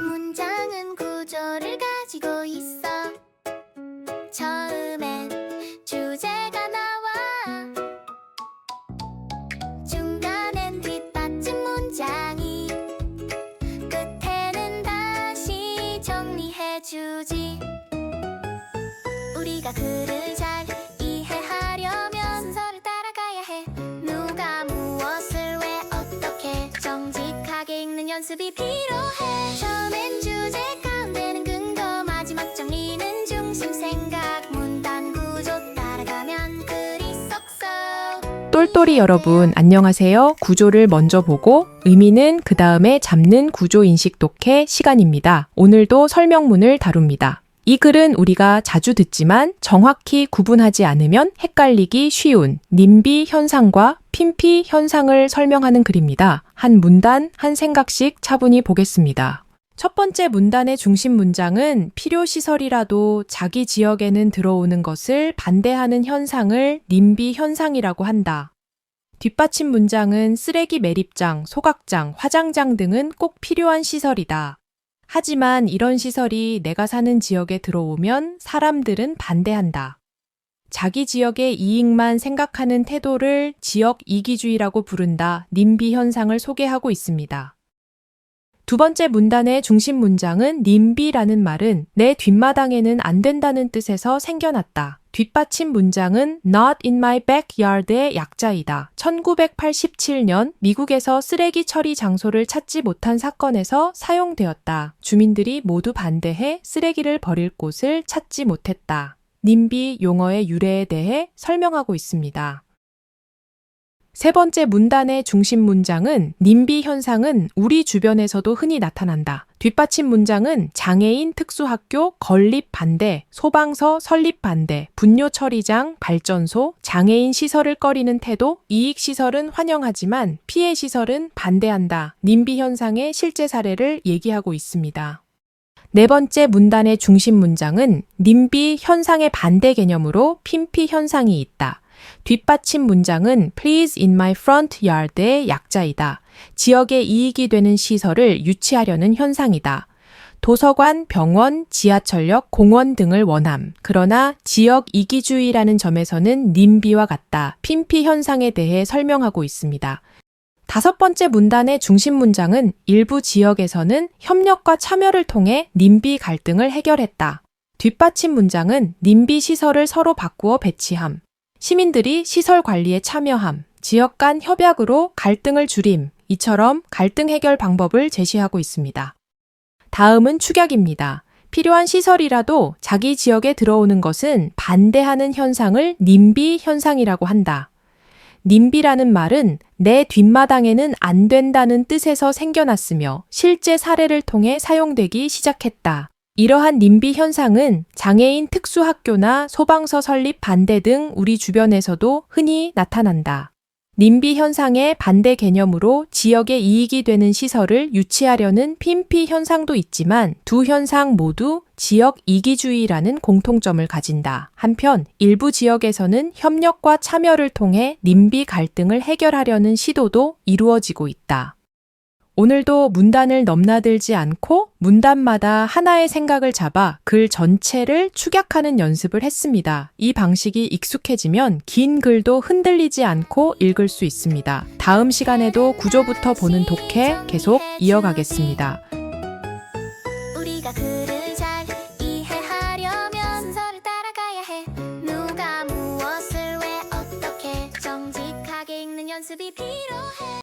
문장은 구조를 가지고 있어. 처음엔 주제가 나와. 중간엔 뒷받침 문장이. 끝에는 다시 정리해주지. 우리가 글을 연습이 필요해. 처음엔 주제 가운데는 근거 마지막 정리는 중심 생각 문단 구조 따라가면 글이 쏙쏙 똘똘이 여러분, 안녕하세요. 구조를 먼저 보고 의미는 그 다음에 잡는 구조 인식 독해 시간입니다. 오늘도 설명문을 다룹니다. 이 글은 우리가 자주 듣지만 정확히 구분하지 않으면 헷갈리기 쉬운 님비 현상과 핀피 현상을 설명하는 글입니다. 한 문단, 한 생각씩 차분히 보겠습니다. 첫 번째 문단의 중심 문장은 필요시설이라도 자기 지역에는 들어오는 것을 반대하는 현상을 님비 현상이라고 한다. 뒷받침 문장은 쓰레기 매립장, 소각장, 화장장 등은 꼭 필요한 시설이다. 하지만 이런 시설이 내가 사는 지역에 들어오면 사람들은 반대한다. 자기 지역의 이익만 생각하는 태도를 지역 이기주의라고 부른다. 님비 현상을 소개하고 있습니다. 두 번째 문단의 중심 문장은 님비라는 말은 내 뒷마당에는 안 된다는 뜻에서 생겨났다. 뒷받침 문장은 not in my backyard의 약자이다. 1987년 미국에서 쓰레기 처리 장소를 찾지 못한 사건에서 사용되었다. 주민들이 모두 반대해 쓰레기를 버릴 곳을 찾지 못했다. 님비 용어의 유래에 대해 설명하고 있습니다. 세 번째 문단의 중심 문장은 님비 현상은 우리 주변에서도 흔히 나타난다. 뒷받침 문장은 장애인 특수학교 건립 반대, 소방서 설립 반대, 분뇨 처리장, 발전소, 장애인 시설을 꺼리는 태도, 이익 시설은 환영하지만 피해 시설은 반대한다. 님비 현상의 실제 사례를 얘기하고 있습니다. 네 번째 문단의 중심 문장은 님비 현상의 반대 개념으로 핀피 현상이 있다. 뒷받침 문장은 please in my front yard의 약자이다. 지역에 이익이 되는 시설을 유치하려는 현상이다. 도서관, 병원, 지하철역, 공원 등을 원함. 그러나 지역 이기주의라는 점에서는 님비와 같다. 핀피 현상에 대해 설명하고 있습니다. 다섯 번째 문단의 중심 문장은 일부 지역에서는 협력과 참여를 통해 님비 갈등을 해결했다. 뒷받침 문장은 님비 시설을 서로 바꾸어 배치함. 시민들이 시설 관리에 참여함, 지역 간 협약으로 갈등을 줄임, 이처럼 갈등 해결 방법을 제시하고 있습니다. 다음은 축약입니다. 필요한 시설이라도 자기 지역에 들어오는 것은 반대하는 현상을 님비 현상이라고 한다. 님비라는 말은 내 뒷마당에는 안 된다는 뜻에서 생겨났으며 실제 사례를 통해 사용되기 시작했다. 이러한 님비 현상은 장애인 특수학교나 소방서 설립 반대 등 우리 주변에서도 흔히 나타난다. 님비 현상의 반대 개념으로 지역에 이익이 되는 시설을 유치하려는 핀피 현상도 있지만 두 현상 모두 지역 이기주의라는 공통점을 가진다. 한편 일부 지역에서는 협력과 참여를 통해 님비 갈등을 해결하려는 시도도 이루어지고 있다. 오늘도 문단을 넘나들지 않고 문단마다 하나의 생각을 잡아 글 전체를 축약하는 연습을 했습니다. 이 방식이 익숙해지면 긴 글도 흔들리지 않고 읽을 수 있습니다. 다음 시간에도 구조부터 보는 독해 계속 이어가겠습니다.